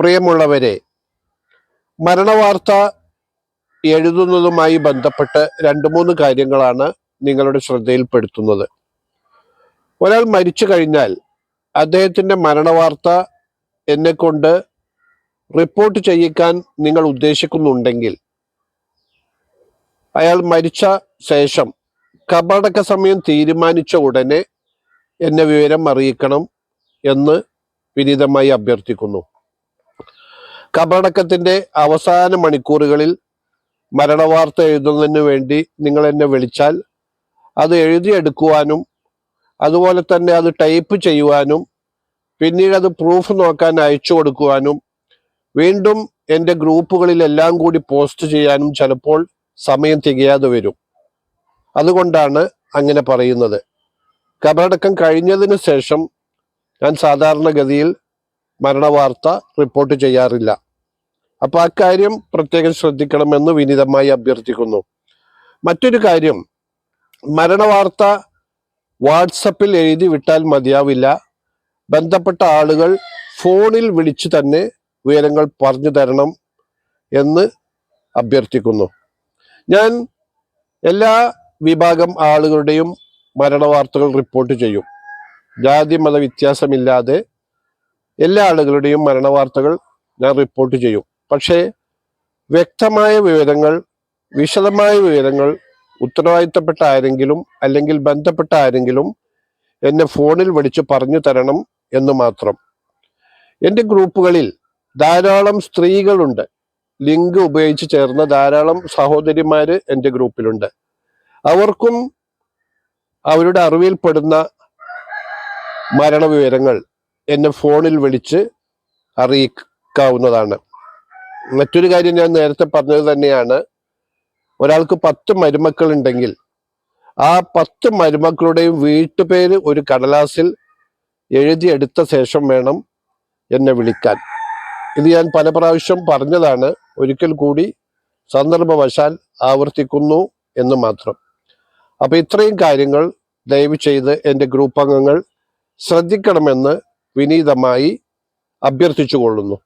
പ്രിയമുള്ളവരെ മരണവാർത്ത എഴുതുന്നതുമായി ബന്ധപ്പെട്ട് രണ്ട് മൂന്ന് കാര്യങ്ങളാണ് നിങ്ങളുടെ ശ്രദ്ധയിൽപ്പെടുത്തുന്നത്. ഒരാൾ മരിച്ചു കഴിഞ്ഞാൽ അദ്ദേഹത്തിന്റെ മരണവാർത്ത എന്നെക്കൊണ്ട് റിപ്പോർട്ട് ചെയ്യിക്കാൻ നിങ്ങൾ ഉദ്ദേശിക്കുന്നുണ്ടെങ്കിൽ അയാൾ മരിച്ച ശേഷം കബറടക്ക സമയം തീരുമാനിച്ച ഉടനെ എന്നെ വിവരം അറിയിക്കണം എന്ന് വിനീതമായി അഭ്യർത്ഥിക്കുന്നു. കബറടക്കത്തിന്റെ അവസാന മണിക്കൂറുകളിൽ മരണവാർത്ത എഴുതുന്നതിന് വേണ്ടി നിങ്ങൾ എന്നെ വിളിച്ചാൽ അത് എഴുതിയെടുക്കുവാനും അതുപോലെ തന്നെ അത് ടൈപ്പ് ചെയ്യുവാനും പിന്നീട് അത് പ്രൂഫ് നോക്കാൻ അയച്ചു കൊടുക്കുവാനും വീണ്ടും എന്റെ ഗ്രൂപ്പുകളിൽ എല്ലാം കൂടി പോസ്റ്റ് ചെയ്യാനും ചിലപ്പോൾ സമയം തികയാതെ വരും. അതുകൊണ്ടാണ് അങ്ങനെ പറയുന്നത്. കബറടക്കം കഴിഞ്ഞതിന് ശേഷം ഞാൻ സാധാരണഗതിയിൽ മരണവാർത്ത റിപ്പോർട്ട് ചെയ്യാറില്ല. അപ്പൊ ആ കാര്യം പ്രത്യേകം ശ്രദ്ധിക്കണമെന്ന് വിനീതമായി അഭ്യർത്ഥിക്കുന്നു. മറ്റൊരു കാര്യം മരണവാർത്ത വാട്സപ്പിൽ എഴുതി വിട്ടാൽ മതിയാവില്ല. ബന്ധപ്പെട്ട ആളുകൾ ഫോണിൽ വിളിച്ചു തന്നെ വിവരങ്ങൾ പറഞ്ഞു തരണം എന്ന് അഭ്യർത്ഥിക്കുന്നു. ഞാൻ എല്ലാ വിഭാഗം ആളുകളുടെയും മരണവാർത്തകൾ റിപ്പോർട്ട് ചെയ്യും. ജാതി മത വ്യത്യാസമില്ലാതെ എല്ലാ ആളുകളുടെയും മരണവാർത്തകൾ ഞാൻ റിപ്പോർട്ട് ചെയ്യും. പക്ഷേ വ്യക്തമായ വിവരങ്ങൾ വിശദമായ വിവരങ്ങൾ ഉത്തരവാദിത്തപ്പെട്ട ആരെങ്കിലും അല്ലെങ്കിൽ ബന്ധപ്പെട്ട ആരെങ്കിലും എന്നെ ഫോണിൽ വിളിച്ച് പറഞ്ഞു തരണം എന്ന് മാത്രം. എന്റെ ഗ്രൂപ്പുകളിൽ ധാരാളം സ്ത്രീകളുണ്ട്. ലിങ്ക് ഉപയോഗിച്ച് ചേർന്ന ധാരാളം സഹോദരിമാര് എന്റെ ഗ്രൂപ്പിലുണ്ട്. അവർക്കും അവരുടെ അറിവിൽപ്പെടുന്ന മരണവിവരങ്ങൾ എന്നെ ഫോണിൽ വിളിച്ച് അറിയിക്കാവുന്നതാണ്. മറ്റൊരു കാര്യം ഞാൻ നേരത്തെ പറഞ്ഞത് തന്നെയാണ്. ഒരാൾക്ക് പത്ത് മരുമക്കൾ ഉണ്ടെങ്കിൽ ആ പത്ത് മരുമക്കളുടെയും വീട്ടുപേര് ഒരു കടലാസിൽ എഴുതിയെടുത്ത ശേഷം വേണം എന്നെ വിളിക്കാൻ. ഇത് ഞാൻ പല പ്രാവശ്യം പറഞ്ഞതാണ്. ഒരിക്കൽ കൂടി സന്ദർഭവശാൽ ആവർത്തിക്കുന്നു എന്ന് മാത്രം. അപ്പൊ ഇത്രയും കാര്യങ്ങൾ ദയവ് ചെയ്ത് എന്റെ ഗ്രൂപ്പ് അംഗങ്ങൾ ശ്രദ്ധിക്കണമെന്ന് വിനീതമായി അഭ്യർത്ഥിച്ചുകൊള്ളുന്നു.